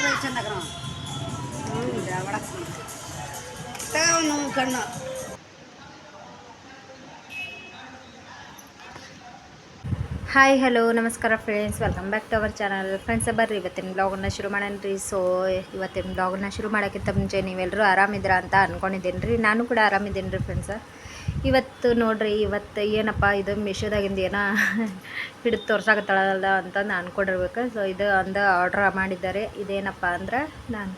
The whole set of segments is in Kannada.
ಒಳಗೆ ಚಂದ ನಾವು ಒಳಗೆ ತಗೊಂಡು ಕಣ್ಣು ಹಾಯ್ ಹಲೋ ನಮಸ್ಕಾರ friends welcome back to our channel friends ಬರ್ರಿ, ಇವತ್ತಿನ ಬ್ಲಾಗನ್ನ ಶುರು ಮಾಡೋಣ ರೀ. ಸೊ ಇವತ್ತಿನ ಬ್ಲಾಗನ್ನ ಶುರು ಮಾಡೋಕ್ಕಿಂತ ಮುಂಚೆ ನೀವೆಲ್ಲರೂ ಆರಾಮಿದ್ದೀರಾ ಅಂತ ಅಂದ್ಕೊಂಡಿದ್ದೀನಿ ರೀ. ನಾನು ಕೂಡ ಆರಾಮಿದ್ದೀನಿ ರೀ ಫ್ರೆಂಡ್ಸ್ ಇವತ್ತು ನೋಡಿರಿ, ಇವತ್ತು ಏನಪ್ಪ, ಇದು ಮಿಶೋದಾಗಿಂದ ಏನೋ ಹಿಡಿದು ತೋರ್ಸಾಕತ್ತಳಲ್ಲ ಅಂತಂದು ಅಂದ್ಕೊಂಡಿರ್ಬೇಕು ಸೊ ಇದು ಒಂದು ಆರ್ಡ್ರ್ ಮಾಡಿದ್ದಾರೆ. ಇದೇನಪ್ಪ ಅಂದ್ರೆ, ನಾನು,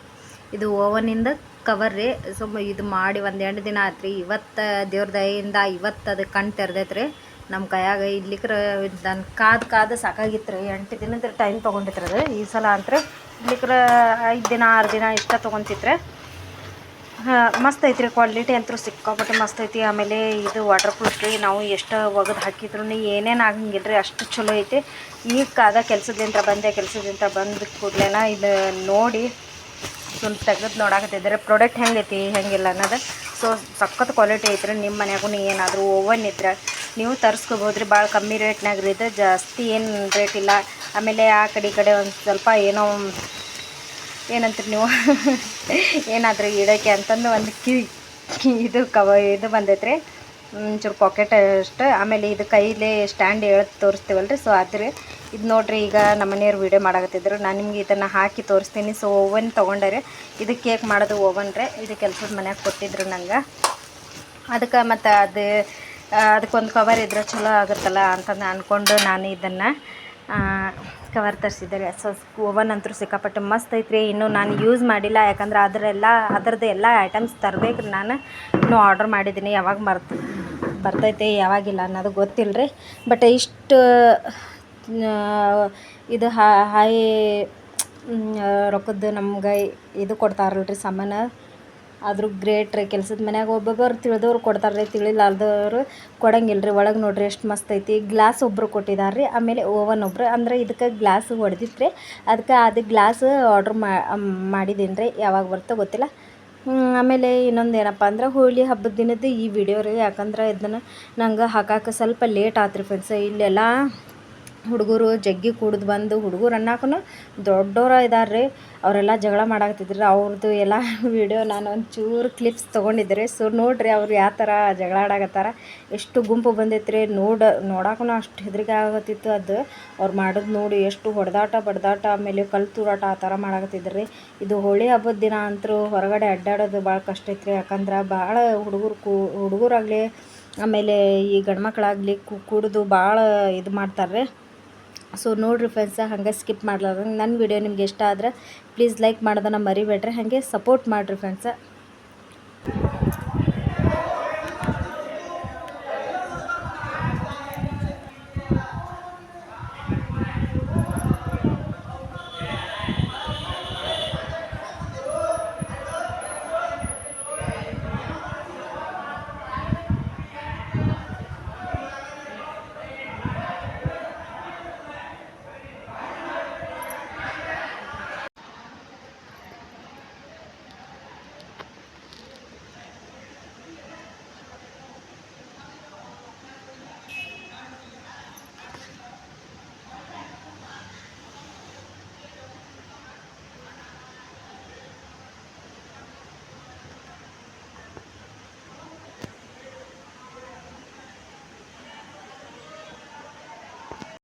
ಇದು ಓವನಿಂದ ಕವರ್ ರೀ. ಸೊ ಇದು ಮಾಡಿ ಒಂದು ಎಂಟು ದಿನ ಆಯ್ತು ರೀ ಇವತ್ತು ದೇವ್ರ ದಯೆಯಿಂದ, ಇವತ್ತು ಅದು ಕಣ್ ತೆರೆದೈತೆ ರೀ ನಮ್ಮ ಕೈಯಾಗ ಇಡ್ಲಿಕ್ರ ನಾನು ಕಾದು ಕಾದು ಸಾಕಾಗಿತ್ತು ರೀ ಎಂಟು ದಿನದ ಟೈಮ್ ತೊಗೊಂಡಿತ್ತು ಅದು. ಈ ಸಲ ಅಂತರ ಇಡ್ಲಿಕ್ರ ಐದು ದಿನ, ಆರು ದಿನ ಇಷ್ಟ ಹಾಂ, ಮಸ್ತ್ ಐತ್ರಿ ಕ್ವಾಲಿಟಿ ಅಂತೂ ಸಿಕ್ಕಾಪಟ್ಟೆ ಮಸ್ತ್ ಐತಿ. ಆಮೇಲೆ ಇದು ವಾಟರ್ ಪ್ರೂಫ್ ನಾವು ಎಷ್ಟು ಒಗೆದು ಹಾಕಿದ್ರು ಏನೇನು ಆಗಂಗಿಲ್ಲ ರೀ ಅಷ್ಟು ಚಲೋ ಐತಿ. ಈಗ ಕಾದ ಕೆಲಸದಿಂದ ಬಂದೆ ಕೆಲಸದಿಂದ ಬಂದ ಕೂಡಲೇನ ಇದು ನೋಡಿ ಸ್ವಲ್ಪ ತೆಗೆದು ನೋಡಾಕತ್ತಿದ್ದಾರೆ ಪ್ರಾಡಕ್ಟ್ ಹೆಂಗೈತಿ, ಹೆಂಗಿಲ್ಲ ಅನ್ನೋದು. ಸೊ ಸಖತ್ ಕ್ವಾಲಿಟಿ ಐತ್ರಿ ನಿಮ್ಮ ಮನ್ಯಾಗೂ ಏನಾದರೂ ಓವನ್ ಇದ್ರೆ ನೀವು ತರಿಸ್ಕೋಬೋದ್ರಿ ಭಾಳ ಕಮ್ಮಿ ರೇಟ್ನಾಗ ರೀ, ಇದು ಜಾಸ್ತಿ ಏನು ರೇಟ್ ಇಲ್ಲ. ಆಮೇಲೆ ಆ ಕಡೆ ಈ ಕಡೆ ಒಂದು ಸ್ವಲ್ಪ ಏನೋ ಏನಂತೀರಿ ನೀವು? ಏನಾದರೂ ಇಡೋಕ್ಕೆ ಅಂತಂದು ಒಂದು ಕಿ ಇದು ಕವ, ಇದು ಬಂದೈತ್ರಿ. ಒಂಚೂರು ಪಾಕೆಟ್ ಅಷ್ಟು. ಆಮೇಲೆ ಇದು ಕೈಲೇ ಸ್ಟ್ಯಾಂಡ್ ಎಳ್ದು ತೋರಿಸ್ತೀವಲ್ರಿ, ಸೊ ಅದ್ರ. ಇದು ನೋಡ್ರಿ, ಈಗ ನಮ್ಮ ಮನೆಯವ್ರು ವೀಡಿಯೋ ಮಾಡಾಕತ್ತಿದ್ರು. ನಾನು ನಿಮ್ಗೆ ಇದನ್ನು ಹಾಕಿ ತೋರಿಸ್ತೀನಿ. ಸೊ ಓವನ್ ತೊಗೊಂಡರೆ ಇದು ಕೇಕ್ ಮಾಡೋದು ಓವನ್ ರೀ. ಇದು ಕೆಲಸದ ಮನ್ಯಾಗ ಕೊಟ್ಟಿದ್ರು ನಂಗೆ. ಅದಕ್ಕೆ ಮತ್ತು ಅದು ಅದಕ್ಕೊಂದು ಕವರ್ ಇದ್ರೆ ಚಲೋ ಆಗುತ್ತಲ್ಲ ಅಂತಂದು ಅಂದ್ಕೊಂಡು ನಾನು ಇದನ್ನು ಕವರ್ ತರಿಸಿದ್ದಾರೆ ಸೊ ಓವನ್ ಅಂತೂ ಸಿಕ್ಕಾಪಟ್ಟೆ ಮಸ್ತ್ ಐತ್ರಿ. ಇನ್ನೂ ನಾನು ಯೂಸ್ ಮಾಡಿಲ್ಲ. ಯಾಕಂದ್ರೆ ಅದರೆಲ್ಲ, ಅದರದ್ದು ಎಲ್ಲ ಐಟಮ್ಸ್ ತರಬೇಕು ನಾನು. ಇನ್ನೂ ಆರ್ಡ್ರ್ ಮಾಡಿದ್ದೀನಿ. ಯಾವಾಗ ಮರ್ತು, ಬರ್ತೈತೆ ಯಾವಾಗಿಲ್ಲ ಅನ್ನೋದು ಗೊತ್ತಿಲ್ಲ ರೀ ಬಟ್ ಇಷ್ಟು ಇದು ಹೈ ರೊಕ್ಕದ್ದು ನಮ್ಗೆ ಇದು ಕೊಡ್ತಾರಲ್ಲ ರೀ ಸಾಮಾನು. ಆದರೂ ಗ್ರೇಟ್ ರೀ, ಕೆಲ್ಸದ ಮನ್ಯಾಗ ಒಬ್ಬೊಬ್ಬರು ತಿಳಿದವ್ರು ಕೊಡ್ತಾರೆ ರೀ ತಿಳಿಲಾರ್ದವ್ರು ಕೊಡಂಗಿಲ್ಲ ರೀ ಒಳಗೆ ನೋಡ್ರಿ ಎಷ್ಟು ಮಸ್ತ್ ಐತಿ. ಗ್ಲಾಸ್ ಒಬ್ಬರು ಕೊಟ್ಟಿದ್ದಾರೆ ರೀ ಆಮೇಲೆ ಓವನ್ ಒಬ್ರು. ಅಂದ್ರೆ ಇದಕ್ಕೆ ಗ್ಲಾಸ್ ಹೊಡೆದಿತ್ತು ರೀ ಅದಕ್ಕೆ ಅದು ಗ್ಲಾಸ್ ಆರ್ಡ್ರ್ ಮಾಡಿದ್ದೀನಿ ರೀ ಯಾವಾಗ ಬರ್ತೋ ಗೊತ್ತಿಲ್ಲ. ಆಮೇಲೆ ಇನ್ನೊಂದು ಏನಪ್ಪ ಅಂದ್ರೆ ಹೋಳಿ ಹಬ್ಬದ ದಿನದ ಈ ವಿಡಿಯೋ ರೀ. ಯಾಕಂದ್ರೆ ಇದನ್ನು ನಂಗೆ ಹಾಕಕ್ಕೆ ಸ್ವಲ್ಪ ಲೇಟ್ ಆತ್ರಿ ಫ್ರೆಂಡ್ಸ್ ಇಲ್ಲೆಲ್ಲ ಹುಡುಗರು ಜಗ್ಗಿ ಕುಡ್ದು ಬಂದು ಹುಡುಗರು ಅನ್ನಕ್ಕೂ ದೊಡ್ಡೋರು ಇದ್ದಾರೆ ರೀ ಅವರೆಲ್ಲ ಜಗಳ ಮಾಡಾಕತ್ತಿದ್ರು. ಅವ್ರದ್ದು ಎಲ್ಲ ವೀಡಿಯೋ ನಾನು ಒಂಚೂರು ಕ್ಲಿಪ್ಸ್ ತೊಗೊಂಡಿದ್ದೆ ಸೊ ನೋಡಿರಿ ಅವ್ರು ಯಾವ ಥರ ಜಗಳ ಆಡಾಕತ್ತಾರ. ಎಷ್ಟು ಗುಂಪು ಬಂದೈತೆ ರೀ ನೋಡ ನೋಡಕ್ಕೂ ಅಷ್ಟು ಹೆದರಿಕೆ ಆಗತ್ತಿತ್ತು ಅದು. ಅವ್ರು ಮಾಡೋದು ನೋಡಿ ಎಷ್ಟು ಹೊಡೆದಾಟ, ಬಡ್ದಾಟ, ಆಮೇಲೆ ಕಲ್ಲು ತೂರಾಟ ಆ ಥರ ಮಾಡಾಕತ್ತಿದ್ರು. ಇದು ಹೋಳಿ ಹಬ್ಬದ ದಿನ ಅಂತೂ ಹೊರಗಡೆ ಅಡ್ಡಾಡೋದು ಭಾಳ ಕಷ್ಟ ಐತೆ ರೀ ಯಾಕಂದ್ರೆ ಭಾಳ ಹುಡುಗರು ಕೂ, ಹುಡುಗರಾಗಲಿ, ಆಮೇಲೆ ಈ ಗಂಡ್ಮಕ್ಳಾಗಲಿ ಕುಡಿದು ಭಾಳ ಇದು ಮಾಡ್ತಾರೆ ರೀ ಸೊ ನೋಡಿರಿ ಫ್ರೆಂಡ್ಸ ಹಂಗೆ ಸ್ಕಿಪ್ ಮಾಡ್ಲಾರ್ದಂಗೆ ನನ್ನ ವಿಡಿಯೋ ನಿಮ್ಗೆ ಇಷ್ಟ ಆದ್ರೆ ಪ್ಲೀಸ್ ಲೈಕ್ ಮಾಡೋದನ್ನು ಮರಿಬೇಡ್ರಿ. ಹಾಗೆ ಸಪೋರ್ಟ್ ಮಾಡಿರಿ ಫ್ರೆಂಡ್ಸ